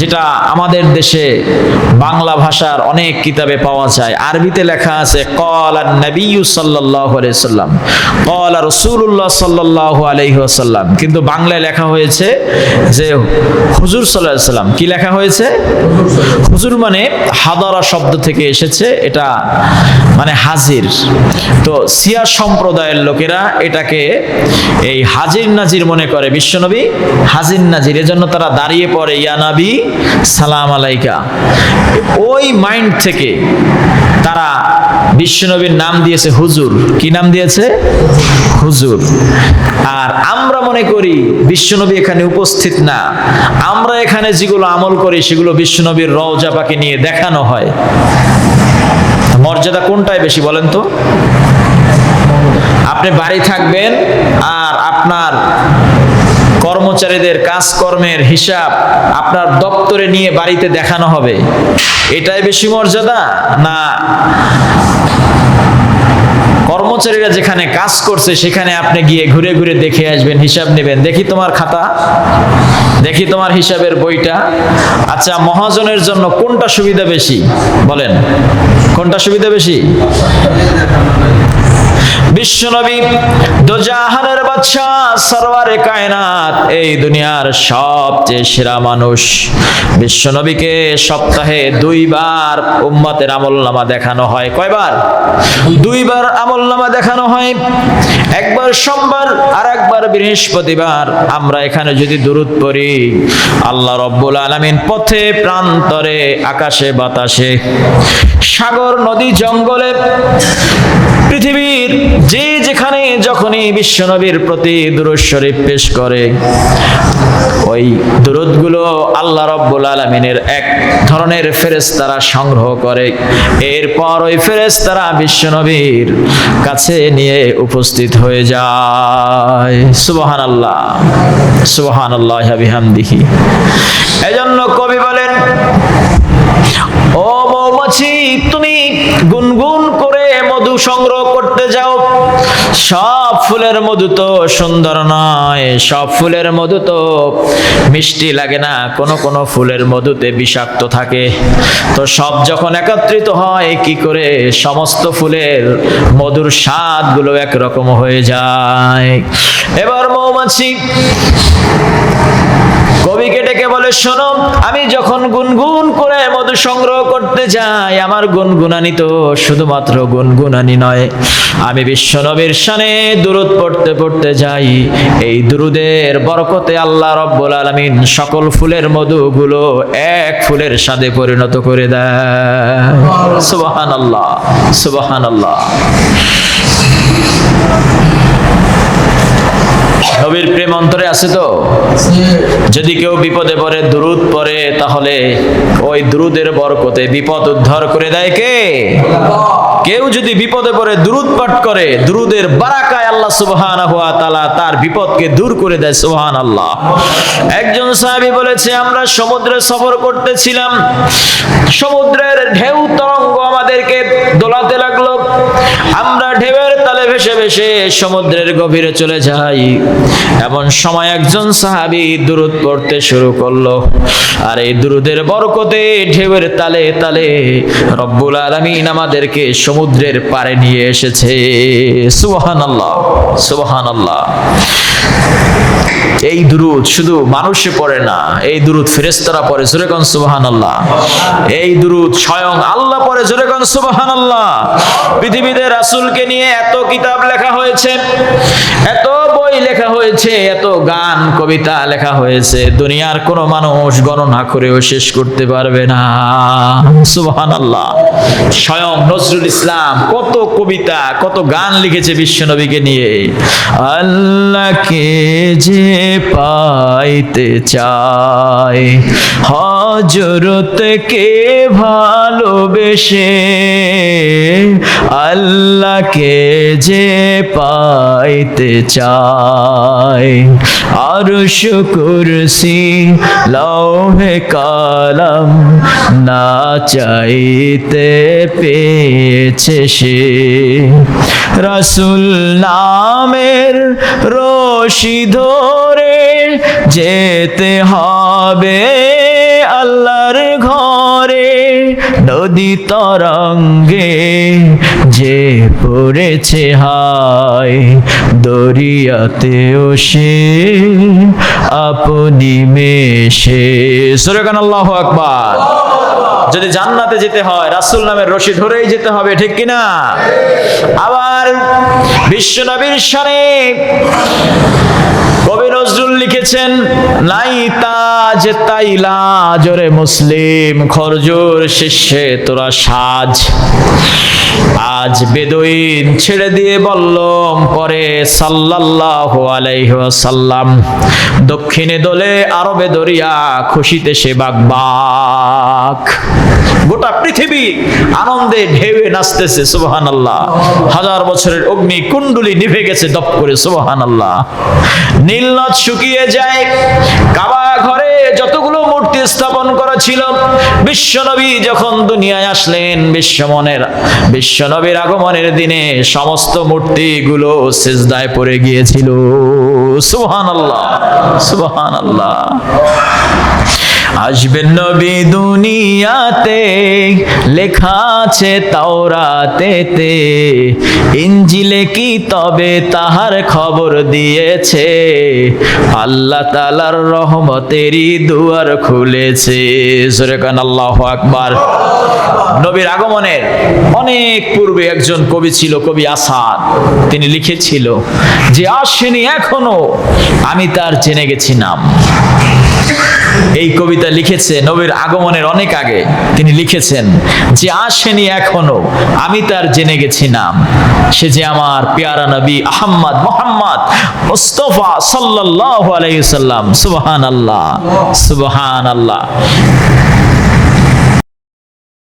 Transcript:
যেটা আমাদের দেশে বাংলা ভাষার অনেক কিতাবে পাওয়া যায়। আরবিতে লেখা আছে, কলা নবী সাল্লাহ সাল্লাম কলা রসুল্লাহ সাল্লাহ আলহিহাসাল্লাম কিন্তু বাংলায় লেখা হয়েছে যে, হুজুর সাল্লাহ সাল্লাম কি লেখা হয়েছে? হুজুর মানে হাদারা শব্দ থেকে এসেছে, এটা মানে হাজির। তো সিয়া সম্প্রদায়ের লোকেরা এটাকে এই হাজির নাজির মনে করে। বিশ্বনবী হাজির নাজির, এজন্য তারা দাঁড়িয়ে পড়ে ইয়ানাবি সালাম আলাইকা। ওই মাইন্ড থেকে তারা বিশ্বনবীর নাম দিয়েছে হুজুর। কি নাম দিয়েছে? হুজুর। আর আমরা মনে করি বিশ্বনবী এখানে উপস্থিত না। আমরা এখানে যেগুলো আমল করি সেগুলো বিশ্বনবীর রওজা পাকে নিয়ে দেখানো হয়। মর্যাদা কোনটাই বেশি বলেন তো? আপনি বাড়ি থাকবেন আর আপনার কর্মচারীদের কাজকর্মের হিসাব আপনার দপ্তরে নিয়ে বাড়িতে দেখানো হবে। এটাই বেশি মর্যাদা না কর্মচারীরা যেখানে কাজ করছে সেখানে আপনি গিয়ে ঘুরে ঘুরে দেখে আসবেন, হিসাব নেবেন। দেখি তোমার খাতা, দেখি তোমার হিসাবের বইটা। আচ্ছা মহাজনের জন্য কোনটা সুবিধা বেশি? বলেন, কোনটা সুবিধা বেশি? বিশ্বনবী দোজাহানের বাচ্চা সরওয়ারে কায়নাত, এই দুনিয়ার সবচেয়ে সেরা মানুষ। বিশ্বনবীকে সপ্তাহে দুইবার উম্মতের আমলনামা দেখানো হয়। কয়বার? দুইবার আমলনামা দেখানো হয়। একবার সোমবার আর একবার বৃহস্পতিবার। আমরা এখানে যদি দূরত পড়ি, আল্লাহ রব্বুল আলামিন পথে, প্রান্তরে, আকাশে, বাতাসে, সাগর, নদী, জঙ্গলে, পৃথিবীর যে যেখানে যখনই বিশ্বনবীর প্রতি দুরুদ শরীফ পেশ করে, ওই দুরুদগুলো আল্লাহ রব্বুল আলমিনের এক ধরনের ফেরেশতারা সংগ্রহ করে। এরপর ওই ফেরেশতারা বিশ্বনবীর কাছে নিয়ে উপস্থিত হয়ে যায়। সুবহান আল্লাহ সুবহান আল্লাহ বিহামদিহি। এজন্য কবি বলেন, ও মৌমাছি, তুমি সংগ্রহ করতে যাও। সব ফুলের মধু তো সুন্দর নয়, সব ফুলের মধু তো মিষ্টি লাগে না। কোন কোন ফুলের মধুতে বিষাক্ত থাকে। তো সব যখন একত্রিত হয়, কি করে সমস্ত ফুলের মধুর স্বাদগুলো একরকম হয়ে যায়। এবার মৌমাছি কবিকে ডেকে বলে, শোনো, আমি যখন গুনগুন করে মধু সংগ্রহ করতে যাই, আমার গুনগুনানি তো শুধুমাত্র গুনগুনানি নয়। আমি বিশ্বনবীর শানে দুরুদ পড়তে পড়তে যাই। এই দুরুদের বরকতে আল্লাহ রব্বুল আলামিন সকল ফুলের মধুগুলো এক ফুলের স্বাদে পরিণত করে দেয় সুবাহান আল্লাহ সুবহানাল্লাহ সুবহানাল্লাহ। নবীর প্রেম অন্তরে আছে তো? যদি কেউ বিপদে পড়ে, দুরুদ পড়ে, তাহলে ওই দুরুদের বরকতে বিপদ উদ্ধার করে দেয় কে? কেউ যদি বিপদে পড়ে, দুরুদ পাঠ করে, দুরুদের বারাকায় আল্লাহ তাআলা তার বিপদকে দূর করে দেয়, সুবহানাল্লাহ। একজন সাহাবী বলেছে, আমরা সমুদ্রে সফর করতেছিলাম। সমুদ্রের ঢেউ তরঙ্গ আমাদেরকে দোলাতে লাগল। আমরা ঢেউয়ের ভেসে ভেসে সমুদ্রের গভীরে চলে যাই। এমন সময় একজন সাহাবি দুরুদ পড়তে শুরু করল। আর এই দুরুদের বরকতে ঢেউয়ের তালে তালে রব্বুল আলামিন আমাদেরকে সমুদ্রের পারে নিয়ে এসেছে। সুবহানাল্লাহ সুবহানাল্লাহ। এই দুরুদ শুধু মানুষে পড়ে না, এই দুরুদ ফেরেস্তারা পড়ে জোরেগন সুবহানাল্লাহ। এই দুরুদ স্বয়ং আল্লাহ পড়ে জোরেগন সুবহানাল্লাহ। পৃথিবীতে রাসুলকে নিয়ে এত কিতাব লেখা হয়েছে, এত বই লেখা হয়েছে, এত গান, কবিতা লেখা হয়েছে। দুনিয়ার কোনো মানুষ গণনা করেও শেষ করতে পারবে না। সুবহানাল্লাহ। স্বয়ং নজরুল ইসলাম কত কবিতা, কত গান লিখেছে বিশ্বনবীকে নিয়ে। আল্লাহকে যে পাইতে চায় হজরতকে ভালোবেসে, আল্লাহকে যে পাইতে চায়। আর কুরসি লৌহে কালাম, না চাইতে পেয়েছে সে। রসুল নামের রশি ধরে যেতে হবে আল্লাহর ঘরে। নদী তরঙ্গে যে পড়েছে হায়, দরিয়াতেও সে আপনি মেশে। সুরেকান আল্লাহ আকবার। যদি জান্নাতে যেতে হয়, রাসুল নামের রশি ধরেই যেতে হবে, ঠিক কিনা? আবার বিশ্বনবীর শানে কবি নজরুল লিখেছেন নাই তাজ তাইলা, জোরে মুসলিম, খরজুর শিষ্যে তোরা সাজ। আজ বেদুইন ছেড়ে দিয়ে বললম, পরে সাল্লাল্লাহু আলাইহি ওয়াসাল্লাম দক্ষিণে দোলে আরবে দরিয়া খুশিতে সে বাগবাক। গোটা পৃথিবী আনন্দে ঢেউয়ে নাচতেছে, সুবহানাল্লাহ। হাজার বছরের অগ্নি কুণ্ডুলি নিভে গেছে, দপ করে, সুবহানাল্লাহ। নীলনদ শুকিয়ে মূর্তি স্থাপন করা ছিল, বিশ্বনবী যখন দুনিয়ায় আসলেন, বিশ্বমনের, বিশ্বনবীর আগমনের দিনে সমস্ত মূর্তিগুলো সেজদায় পড়ে গিয়েছিল। সুবহানাল্লাহ সুবহানাল্লাহ। আসবেন নবী দুনিয়াতে, লেখা আছে তাওরাতেতে। ইঞ্জিলে কি তবে তাহার খবর দিয়েছে? আল্লাহ তালার রহমতেরই দুয়ার খুলেছে। সুরেকান আল্লাহ আকবার। নবীর আগমনের অনেক পূর্বে একজন কবি ছিল, কবি আসাদ। তিনি লিখেছিল, যে আসেনি এখনও, আমি তার জেনে গেছি নাম এই কবিতা লিখেছে নবীর আগমনের অনেক আগে। তিনি লিখেছেন, যে আসেনি এখনও, আমি তার জেনে গেছি নাম। সে যে আমার পেয়ারা নবী আহম্মদ মোহাম্মদ মুস্তফা সাল্লাহ আলাইসাল্লাম সুবহান আল্লাহ সুবহান আল্লাহ